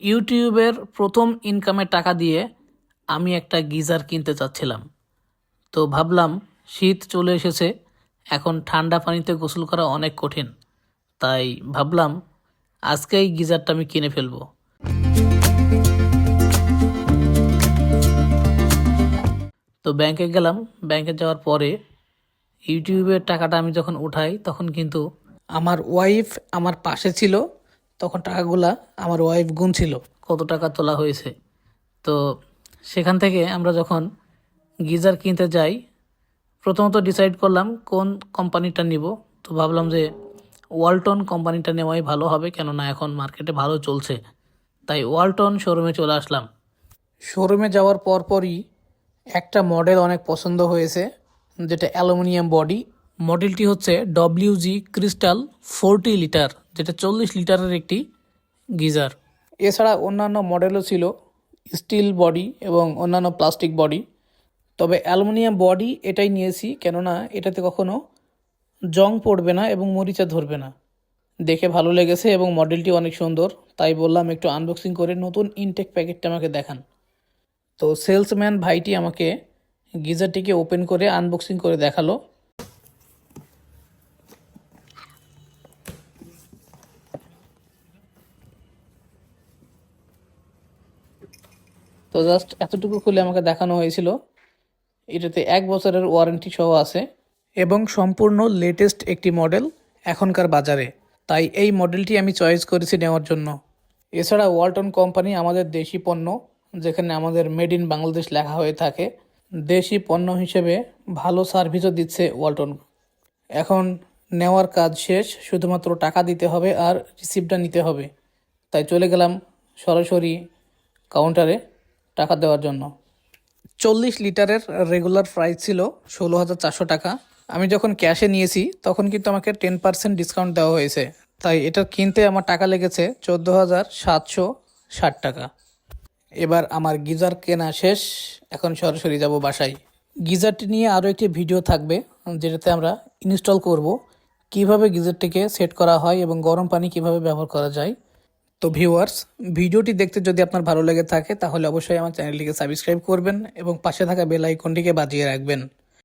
ইউটিউবের প্রথম ইনকামের টাকা দিয়ে আমি একটা গিজার কিনতে চাচ্ছিলাম। তো ভাবলাম, শীত চলে এসেছে, এখন ঠান্ডা পানিতে গোসল করা অনেক কঠিন। তাই ভাবলাম আজকেই গিজারটা আমি কিনে ফেলব। তো ব্যাংকে গেলাম, ব্যাংকে যাওয়ার পরে ইউটিউবের টাকাটা আমি যখন উঠাই, তখন কিন্তু আমার ওয়াইফ আমার পাশে ছিল। তখন টাকাগুলা আমার ওয়াইফ গুনছিল। কত টাকা তোলা হয়েছে? তো সেখান থেকে আমরা যখন গিজার কিনতে যাই প্রথমত ডিসাইড করলাম কোন কোম্পানিটা নিব। তো ভাবলাম যে ওয়ালটন কোম্পানিটা নেওয়াই ভালো হবে কেননা এখন মার্কেটে ভালো চলছে। তাই ওয়ালটন শোরুমে চলে আসলাম। শোরুমে যাওয়ার পরপরই একটা মডেল অনেক পছন্দ হয়েছে যেটা অ্যালুমিনিয়াম বডি। মডেলটি হচ্ছে ডব্লিউজি ক্রিস্টাল ফোরটি লিটার যেটা চল্লিশ লিটারের একটি গিজার। এছাড়া অন্যান্য মডেলও ছিল স্টিল বডি এবং অন্যান্য প্লাস্টিক বডি। তবে অ্যালুমিনিয়াম বডি এটাই নিয়েছি, কেননা এটাতে কখনো জং পড়বে না এবং মরিচা ধরবে না। দেখে ভালো লেগেছে এবং মডেলটি অনেক সুন্দর, তাই বললাম একটু আনবক্সিং করে নতুন ইনটেক প্যাকেটটা আমাকে দেখান। তো সেলসম্যান ভাইটি আমাকে গিজারটিকে ওপেন করে আনবক্সিং করে দেখাল। তো জাস্ট এতটুকু খুলে আমাকে দেখানো হয়েছিল। এটাতে এক বছরের ওয়ারেন্টি সহ আছে। এবং সম্পূর্ণ লেটেস্ট একটি মডেল এখনকার বাজারে। তাই এই মডেলটি আমি চয়েস করেছি নেওয়ার জন্য। এছাড়া ওয়ালটন কোম্পানি আমাদের দেশি পণ্য যেখানে আমাদের মেড ইন বাংলাদেশ লেখা হয়ে থাকে। দেশি পণ্য হিসেবে ভালো সার্ভিসও দিচ্ছে ওয়ালটন এখন নেওয়ার কাজ শেষ শুধুমাত্র টাকা দিতে হবে আর রিসিপ্টটা নিতে হবে। তাই চলে গেলাম সরাসরি কাউন্টারে টাকা দেওয়ার জন্য। চল্লিশ লিটারের রেগুলার প্রাইস ছিল ষোলো হাজার চারশো টাকা। আমি যখন ক্যাশে নিয়েছি, তখন কিন্তু আমাকে টেন পার্সেন্ট ডিসকাউন্ট দেওয়া হয়েছে। তাই এটা কিনতে আমার টাকা লেগেছে চোদ্দ হাজার সাতশো ষাট টাকা। এবার আমার গিজার কেনা শেষ, এখন সরাসরি যাব বাসায়। গিজারটি নিয়ে আরও একটি ভিডিও থাকবে, যেটাতে আমরা ইনস্টল করব। কীভাবে গিজারটিকে সেট করা হয় এবং গরম পানি কীভাবে ব্যবহার করা যায়। তো ভিউয়ার্স ভিডিওটি দেখতে যদি আপনার ভালো লেগে থাকে, তাহলে অবশ্যই আমার চ্যানেলটিকে সাবস্ক্রাইব করবেন এবং পাশে থাকা বেল আইকনটিকে বাজিয়ে রাখবেন।